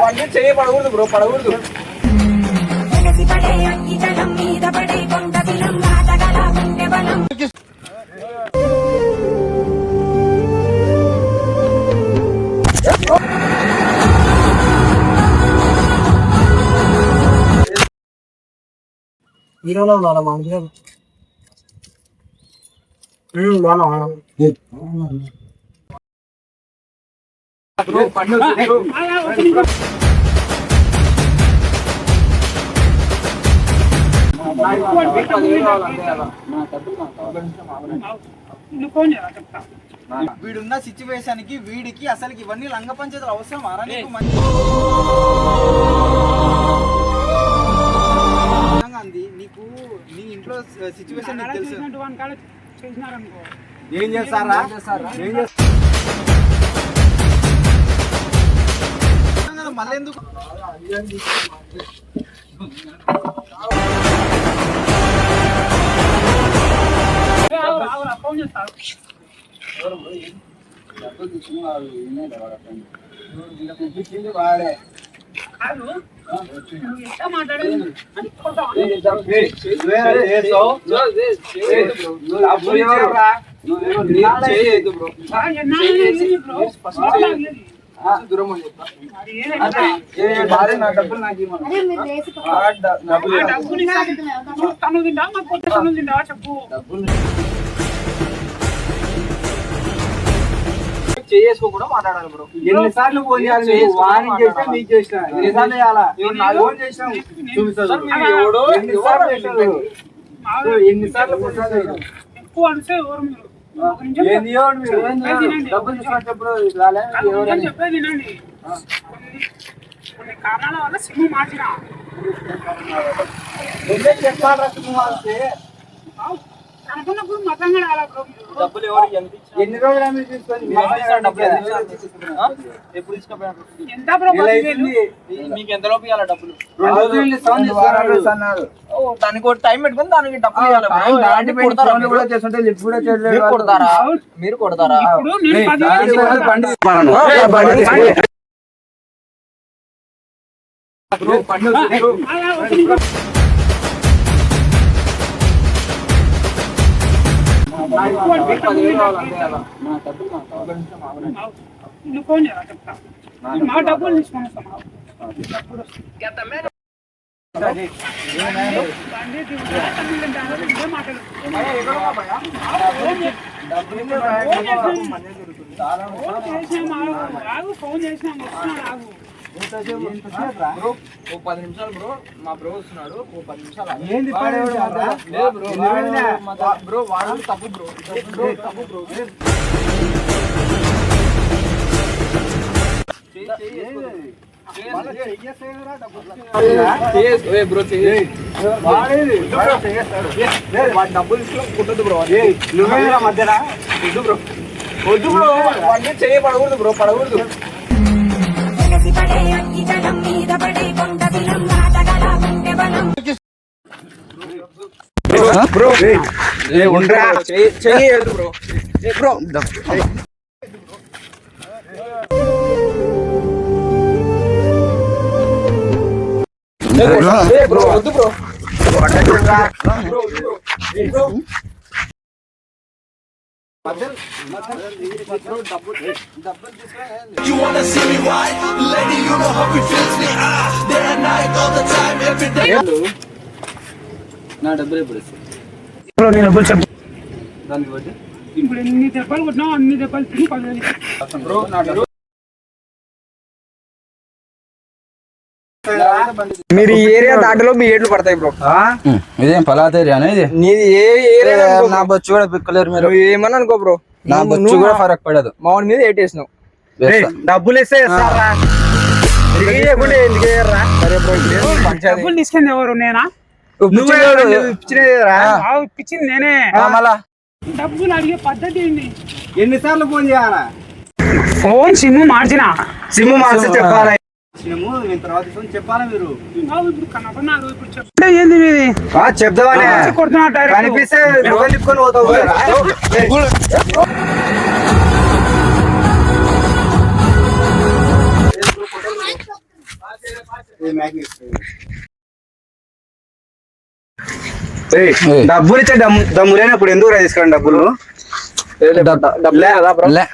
వాడే చేయబడకూడదు బ్రో పడకూడదు. హీరోలో ఉండాలి మా వీడున్న సిచ్యువేషన్కి వీడికి అసలు ఇవన్నీ లంగ పంచాయతీలు అవసరం అరా నీకు మంచి- అంది. నీకు నీ ఇంట్లో సిచ్యువేషన్ నీకు తెలుసు. ఏం చేస్తారా? ఏం చేస్తారా? మళ్ళీ ఎందుకు? వాడు నా డబ్బులు నాకు డబ్బులు చెప్పు డబ్బులు చేసుకోకుండా మాట్లాడాలి బ్రో. ఎన్నిసార్లు ఫోన్ చేయాలి? వానికి చేసినా చేసినా. ఎన్నిసార్లు చేయాలా? ఫోన్ చేసినావు చూపిస్తాను ఎన్నిసార్లు నువ్వు ఎన్నిసార్లు? ఎక్కువ అంటే ఎవరు మీరు? రాలే? చెప్పేది వినండి. కొన్ని కారణాల వల్ల సిమ్ మార్చిన నువ్వు ఎన్ని రోజులు డబ్బులు? ఎప్పుడు. మీకు ఎంత లోపు ఇవ్వాలి దానికి ఒక టైం పెట్టుకుని దానికి డబ్బులు కొడతారా మీరు? కూడా చేస్తుంటే లిఫ్ట్ కూడా చేయట్లేదు మీరు వాళ్ళు. కొడతారా? మీరు నువ్వు ఫోన్ చేయరా చెప్తా మా డబ్బులు ఫోన్ చేసినాం. ఫోన్ వస్తున్నాడు ఆగు బ్రో ఓ పది నిమిషాలు బ్రో మా బ్రో వస్తున్నాడు. ఓ పది నిమిషాలు. ఏంది బ్రో తప్పు బ్రో. బ్రో తప్పు బ్రో. డబ్బులు ఇస్తున్నా కుట్టదు బ్రో నువ్వేరా మధ్యన? వద్దు బ్రో. వద్దు బ్రో. వాడిని చేయబడకూడదు బ్రో పడకూడదు. బ్రో ఏ, ఉండరా? చేయదు బ్రో బ్రో బ్రో వద్దు bro You wanna see me ride? Lady, you know how it feels me. Ah, day and night, all the time, every day. నా డబ్బులు ఎప్పుడు ఇస్తావు? దానికి వడ్డీ? ఇప్పుడు ఎన్ని దెబ్బలు అన్ని దెబ్బలు పదివేలు మీరు ఈ ఏరియా దాటిలో మీ ఏట్లు పడతాయి బ్రో ఇదేం పలాత ఏరియా ఇది నీది ఏ ఏరియా నా బొచ్చు కూడా పిక్కలేరు మీరు ఏమన్నా అనుకో బ్రో నా బొచ్చు కూడా ఫరక్ పడదు మామిడి మీద ఏటేసినావు వేస్తా. డబ్బులు ఇస్తే? సరే బ్రో ఇదేం పంచాయతీ డబ్బులు తీసుకుంది ఎవరు నేనా ఇప్పించింది నేనే. ఆ, మళ్ళా. డబ్బులు అడిగే పద్ధతి ఏంటి ఎన్నిసార్లు ఫోన్ చేయాలా? ఫోన్ సిమ్ మార్చిన? సిమ్ మార్చి చెప్పాలా? సిమ్ నేను తర్వాత ఫోన్ డబ్బులు ఇచ్చే దమ్ము లేనప్పుడు ఎందుకు తీసుకురండి డబ్బులు.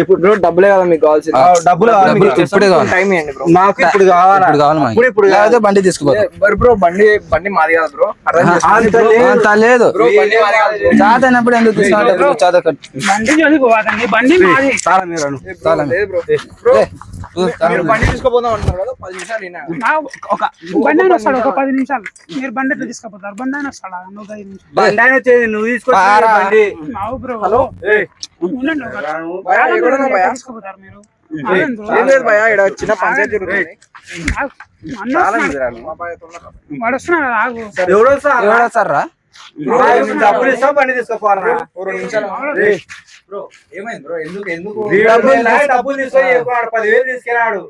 ఇప్పుడు బ్రో డబ్బులే కదా మీకు డబ్బులు మీకు. ఇప్పుడే కావాలి. ఇప్పుడు కావాలా? ఇప్పుడు ఇప్పుడు ఇప్పుడు. బండి బ్రో బండి మాది కదా బ్రో. అంత లేదు. చాత అయినప్పుడు ఎందుకు చాత బండి బండి బండి తీసుకోపోదాం అంటున్నారు కదా పది నిమిషాలు వినా. నా ఒక బండి అయినా వస్తాడు ఒక పది నిమిషాలు. మీరు బండి ఎట్లా తీసుకుపోతారు? బండి అయినా వస్తాడా? ఒక ఐదు నిమిషాలు. బండి ఆయన వచ్చేది నువ్వు తీసుకొచ్చి మావు బ్రో. హలో? తీసుకుపోతారు మీరు. ఏం లేదు భయ ఇక్కడ చిన్న పంచాయతీ. వాడు వస్తున్నాడు ఆగు. ఎవడో సార్ ఎవడా సార్ రా డబ్బులు బండి తీసుకోపోరా బ్రో ఏమైంది బ్రో? ఎందుకు ఎందుకు డబ్బులు తీసుకొని చెప్పాడు పదివేలు తీసుకెళ్ళాడు.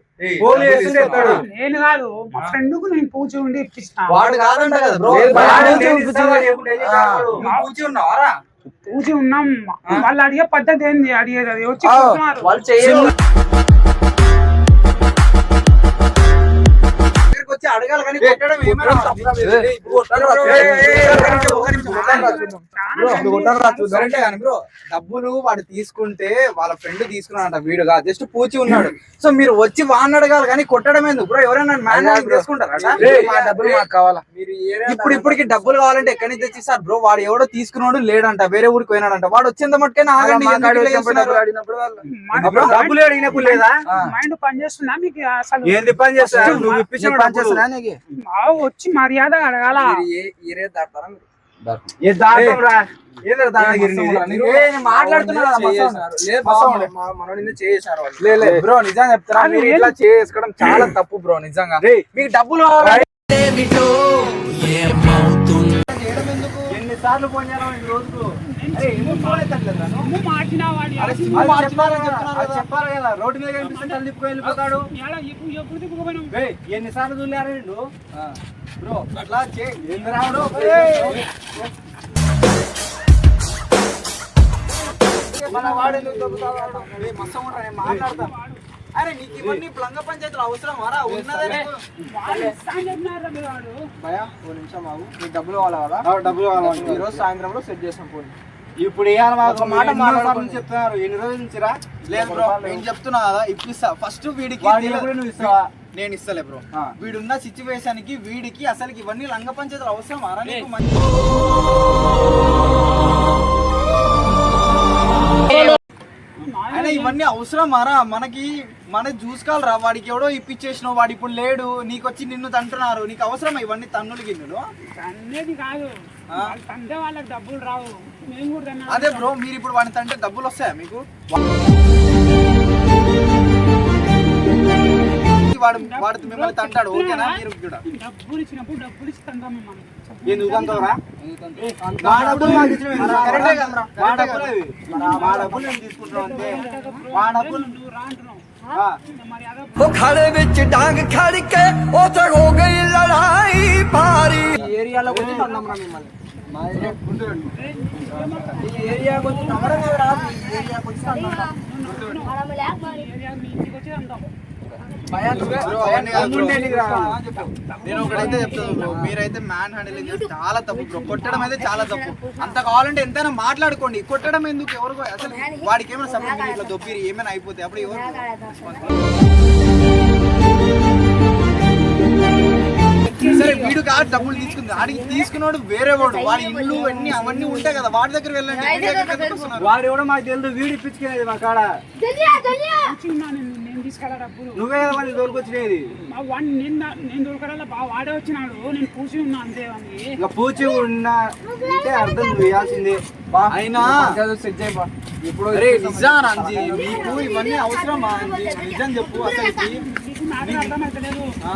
నేను కాదు మా ఫ్రెండ్కు నేను పూజ ఉండి ఇప్పించిన. వాడు కాదంట కదా బ్రో. ఉన్నావారా ఉన్నాం. వాళ్ళు అడిగే పద్ధతి ఏంది? అడిగేది అది. వచ్చి. వాళ్ళు చూద్దాం. కరెక్టే కానీ బ్రో డబ్బులు వాడు తీసుకుంటే వాళ్ళ ఫ్రెండ్ తీసుకున్నాడంట వీడుగా జస్ట్ పూచి ఉన్నాడు. సో మీరు వచ్చి వాడిని అడగాలి కానీ కొట్టడం ఎందుకు? బ్రో ఎవరైనా మ్యాన్ చేసుకుంటారా మా డబ్బులు మాకు కావాలా? ఇప్పుడు ఇప్పటికి డబ్బులు కావాలంటే ఎక్కడి నుంచి తెచ్చిస్తారు? బ్రో వాడు ఎవడో తీసుకున్నాడు లేడంట వేరే ఊరికి పోయినాడంట. వాడు వచ్చేంత మట్టుకైనా ఆగండి? డబ్బులు అడిగినప్పుడు లేదా? మైండ్ పని చేస్తుందా మీకు అసలు. ఏంది పని చేస్తా నువ్వు ఇప్పించిన నీకు? వచ్చి మర్యాద అడగాల? బ్రో నిజంగా చెప్తారా మీరు ఇట్లా చేసుకోవడం చాలా తప్పు బ్రో నిజంగా. రేయ్. మీకు డబ్బులు కావాలి ఎన్ని సార్లు ఫోన్ చేయాలి ఈ రోజుకు? రోడ్డు మీద వెళ్ళిపోతాడు. ఎన్నిసార్లు బ్రో అట్లా మన వాడు మాట్లాడతాను. అరే నీకు ఇవన్నీ ప్లంగ పంచాయతీలు అవసరం రా ఉన్నదే నీకు. వాడు ఇస్తా అని చెప్పినారు మీరు వాడు. భయ్యా, ఓ నిమిషం ఆగు. నీకు డబ్బులు కావాలా? డబ్బులు కావాలి? ఈ రోజు సాయంత్రంలో సెట్ చేసాం పోయి ఇప్పుడు ఒక మాట మాట్లాడుకోండి. చెప్తున్నారు? ఎన్ని రోజుల నుంచి రా? లేదు బ్రో నేను చెప్తున్నా కదా ఇప్పిస్తా ఫస్ట్ వీడికి నువ్వు ఇస్తావా? నేను ఇస్తలే బ్రో. వీడున్న సిచ్యువేషన్కి వీడికి అసలు ఇవన్నీ లంగ పంచాయతీలు అవసరం అరా నీకు మంచి ఇవన్నీ అవసరం మారా మనకి మన చూసుకోవాలరా వాడికి ఎవడో ఇప్పించేసినావు వాడు ఇప్పుడు లేడు. నీకు వచ్చి నిన్ను తంటున్నారు. నీకు అవసరం ఇవన్నీ తన్నులు గిన్నులు. అనేది కాదు. తంటే వాళ్ళకి డబ్బులు రావు. మేము కూడా. అదే బ్రో మీరు ఇప్పుడు వాడిని తంటే డబ్బులు వస్తాయా మీకు? వాడు వాడు మిమ్మల్ని తంటాడు. ఓకేనా? మీరు కూడా. డబ్బులు ఇచ్చినప్పుడు డబ్బులు ఇచ్చి ఏం చూద్దాంతోరా మా డబ్బులు మాకు ఇచ్చిన మా డబ్బులు అవి మా డబ్బులు మేము తీసుకుంటాం అంతే మా డబ్బులు అఖాడే విచ్ డాంగ్ ఖడికే ఓ తగ హో గయి లడాయి పారి ఈ ఏరియాలోకి వచ్చి తన్నాంరా మిమ్మల్ని మా ఏరియా గుంటూరండి ఈ ఏరియాకి వచ్చి తగడం కదా ఈ ఏరియాకి వచ్చి తన్నాం మనం లేక మరి ఏరియా మీ ఇంటికి వచ్చి అంటాం నేను ఒకటైతే చెప్తాను మీరైతే మ్యాన్ హ్యాండిలింగ్ చాలా తప్పు బ్రో. కొట్టడం అయితే చాలా తప్పు. అంత కావాలంటే ఎంతైనా మాట్లాడుకోండి. కొట్టడం ఎందుకు? ఎవరు అసలు వాడికి ఏమైనా సపోర్ట్ ఇట్లా దొబ్బిరి ఏమైనా అయిపోతే అప్పుడు ఎవరు సరే వీడు కాదు డబ్బులు తీసుకుంది. ఆడికి తీసుకున్నాడు వేరే వాడు. వాడి ఇల్లు అన్ని అవన్నీ ఉంటాయి కదా వాడి దగ్గర వెళ్ళండి. వీడి దగ్గరికి ఎందుకు వస్తున్నారు? వాడు ఎవడో మాకు తెలియదు వీడి ఇప్పించుకునేది మా కాడ. వచ్చి ఉన్నా నేను నేను తీసుకెళ్ళా డబ్బులు. నువ్వే కదా వాళ్ళు తోలుకొచ్చినది. మా వాడిని నేను దా- నేను దొరకడాల బాగా వాడే వచ్చినాడు. నేను కూర్చుని ఉన్నా అంతే వాడిని. ఇంకా పూచి ఉన్న అంటే అర్థం నువ్వు వేయాల్సిందే అయినా ఇప్పుడు అరే నీకు ఇవన్నీ అవసరమా అంజీ? నిజం చెప్పు అసలు నీకు మ్యాటర్ అర్థమవుతలేదు ఆ?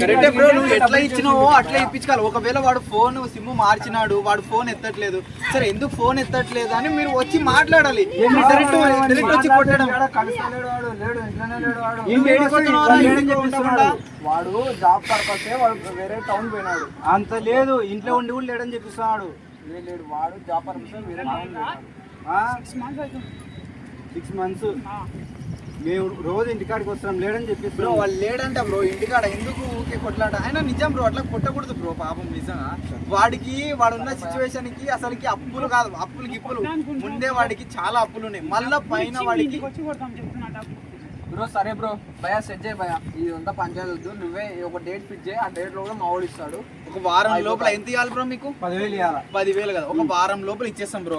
కరెక్టే బ్రో నువ్వు ఎట్లా ఇచ్చినావో అట్లా ఇప్పించుకోవాలి. ఒకవేళ వాడు ఫోన్ సిమ్ మార్చినాడు వాడు ఫోన్ ఎత్తట్లేదు. సరే ఎందుకు ఫోన్ ఎత్తట్లేదు అని మీరు వచ్చి మాట్లాడాలి. డైరెక్ట్ డైరెక్ట్ వచ్చి కొట్టడం. వాడు జాబ్ పర్పస్ వాడు వేరే టౌన్ పోయినాడు. అంత లేదు ఇంట్లో ఉండి కూడా లేడని చెప్పిస్తున్నాడు. లేదు లేడు వాడు జాబ్ పర్పస్ వేరే టౌన్ పోయినాడు సిక్స్ మంత్స్ మేము రోజు ఇంటికాడికి వస్తున్నాం లేడని బ్రో చెప్పిస్తున్నాం వాళ్ళు లేడంట బ్రో ఇంటికాడ ఎందుకు ఊకే కొట్లాట అయినా నిజం బ్రో అట్లా కొట్టకూడదు బ్రో పాపం నిజంగా. వాడికి వాడున్న సిచ్యువేషన్కి అసలుకి అప్పులు కాదు అప్పులు గిప్పులు. ముందే వాడికి చాలా అప్పులు ఉన్నాయి. మళ్ళా పైన వాడికి బ్రో సరే బ్రో భయ సెట్ చేయి భయ ఇది అంతా పంచాయతీ వద్దు నువ్వే ఒక డేట్ ఫిక్స్ చేయి ఆ డేట్లో కూడా మా వాడు ఇస్తాడు. ఒక వారం లోపల ఎంత ఇవ్వాలి బ్రో మీకు? పదివేలు కదా ఒక వారం లోపల ఇచ్చేస్తాం బ్రో.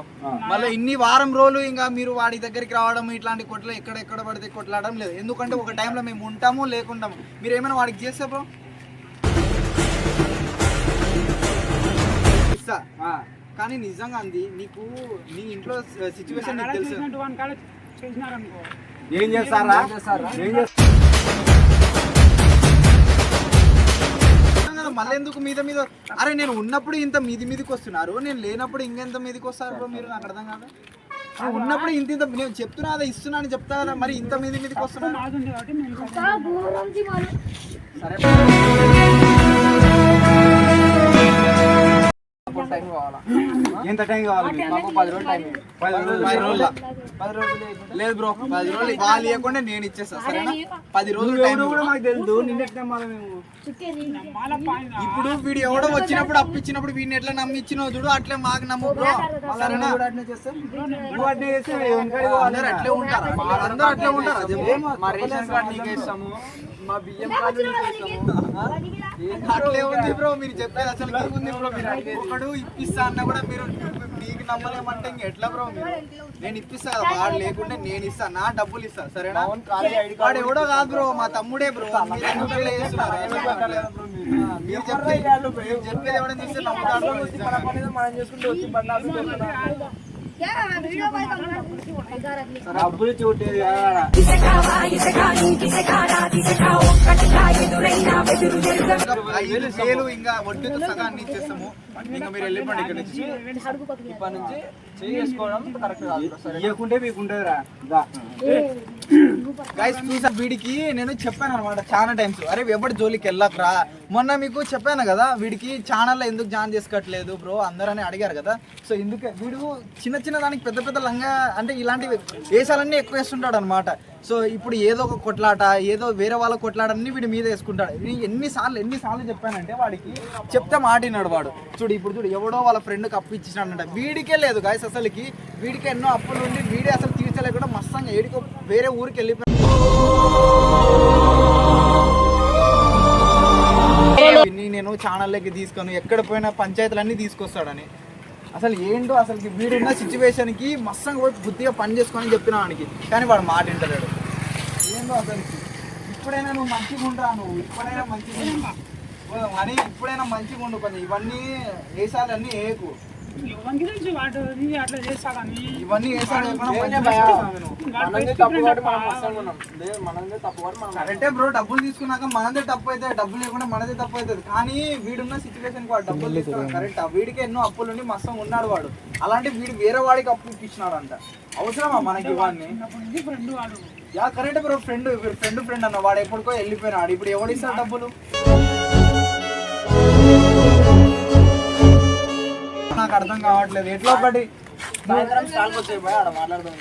మళ్ళీ ఇన్ని వారం రోజులు ఇంకా మీరు వాడి దగ్గరికి రావడం ఇట్లాంటి కొట్లు ఎక్కడ ఎక్కడ పడితే కొట్లాడడం లేదు. ఎందుకంటే ఒక టైంలో మేము ఉంటాము లేకుంటాము మీరు ఏమైనా వాడికి చేస్తే బ్రో? ఇస్తా. కానీ నిజంగా అంది నీకు నీ ఇంట్లో సిచ్యువేషన్ తెలుసు. ఏం చేస్తారా? ఏం చేస్తారా? మళ్ళీ ఎందుకు మీద మీద అరే నేను ఉన్నప్పుడు ఇంత మీది మీదకి వస్తున్నారు. నేను లేనప్పుడు ఇంకెంత మీదకి వస్తారు బ్రో మీరు? నాకు అర్థం కాదు? నేను ఉన్నప్పుడు ఇంత ఇంత నేను చెప్తున్నా అదే ఇస్తున్నా అని చెప్తా కదా మరి ఇంత మీది మీదకి వస్తున్నారు? మాది టైం కావాలా? ఎంత టైం కావాలి మీకు? పది రోజులు టైం పది రోజులు పది రోజుల. పది రోజులు లేదు బ్రో పది రోజులు వాళ్ళు ఇవ్వకుండా నేను ఇచ్చేస్తా సరేనా? పది రోజులు టైం కూడా మాకు తెలుసు మేము? ఇప్పుడు వీడు ఎవడో వచ్చినప్పుడు అప్పు ఇచ్చినప్పుడు వీడిని ఎట్లా నమ్మిచ్చినో చూడు అట్లే మాకు నమ్ము బ్రో. సరేనా. అందరూ అట్లే ఉంటారా? అందరూ అట్లే ఉంటారా. మా రేషన్ కార్డు నీకే ఇస్తాము. మా బియ్యం కార్డు నీకే ఇస్తాము ఆ? అట్లే ఉంది బ్రో మీరు చెప్పేది అసలు ఉంది బ్రో? మీరు ఒకడు ఇప్పిస్తా అన్న కూడా మీరు మీకు నమ్మలేమంటే ఇంక ఎట్లా బ్రో మీరు? నేను ఇప్పిస్తా కదా వాడు లేకుంటే నేను ఇస్తా నా డబ్బులు ఇస్తా సరేనా? వాడు ఎవడో కాదు బ్రో మా తమ్ముడే బ్రో మీరు ఎందుకు అట్లా చేస్తున్నారు? మీరు. చెప్పేది చెప్పేది ఎవడని చూస్తే నమ్ముతాడు. మనం చేసుకుంటూ వచ్చి. డబ్బులు చూడేది వేలు ఇంకా వడ్డీతో సగాన్ని ఇచ్చేస్తాము ఇంకా మీరు వెళ్ళిపోండి ఇక్కడ నుంచి. ఇప్పటి నుంచి చేసుకోవడం కరెక్ట్ కాదు. ఇవ్వకుంటే మీకు. గైస్ చూసా వీడికి నేను చెప్పాను అనమాట చాలా టైమ్స్ అరే ఎవరి జోలికి వెళ్ళకరా? మొన్న మీకు చెప్పాను కదా వీడికి ఛానల్లో ఎందుకు జాయిన్ చేసుకోవట్లేదు బ్రో అందరని అడిగారు కదా. సో ఎందుకే వీడు చిన్న చిన్న దానికి పెద్ద పెద్ద లంగా అంటే ఇలాంటివి వేసాలన్నీ ఎక్కువ వేస్తుంటాడు అనమాట సో ఇప్పుడు ఏదో ఒక కొట్లాట ఏదో వేరే వాళ్ళ కొట్లాటన్నీ వీడి మీద వేసుకుంటాడు. ఎన్నిసార్లు ఎన్నిసార్లు చెప్పానంటే వాడికి చెప్తే మాటినాడు వాడు. చూడు ఇప్పుడు చూడు ఎవడో వాళ్ళ ఫ్రెండ్కి అప్పు ఇచ్చినాడంట వీడికే లేదు గాయస్ అసలుకి. వీడికి ఎన్నో అప్పులు ఉండి వీడే అసలు తీర్చలేకుండా మస్తంగా ఏడికో వేరే ఊరికి వెళ్ళిపోయి నేను ఛానల్లోకి తీసుకొని ఎక్కడ పోయినా పంచాయతీలన్నీ తీసుకొస్తాడని. అసలు ఏంటో అసలు వీడున్న సిచ్యువేషన్కి మస్తంగా పోయి బుద్ధిగా పని చేసుకొని చెప్పిన వానికి కానీ వాడు మాట వింటలేడు. ఏందో అసలు ఇప్పుడైనా నువ్వు మంచిగా ఉంటా నువ్వు. ఇప్పుడైనా మంచిగా అని ఇప్పుడైనా మంచిగా ఉండు. కొంచెం ఇవన్నీ వేసాలన్నీ ఏకు ఇవన్నీ కరెక్టే బ్రో డబ్బులు తీసుకున్నాక మనదే తప్పు అయితే డబ్బులు లేకుండా మనదే తప్పు అవుతుంది. కానీ వీడున్న సిచ్యువేషన్ వాడు డబ్బులు తీసుకున్నాడు కరెక్ట్? వీడికి ఎన్నో అప్పులు ఉండి మస్తు ఉన్నాడు వాడు. అలాంటి వీడు వేరే వాడికి అప్పు ఇప్పించినాడు అంట అవసరమా మనకి ఇవన్నీ? Yeah correct bro friend friend friend అన్న వాడు ఎప్పటికో వెళ్ళిపోయినాడు. ఇప్పుడు ఎవడిస్తాడు డబ్బులు? నాకు అర్థం కావట్లేదు. ఎట్లా ఒకటి? మాట్లాడదాం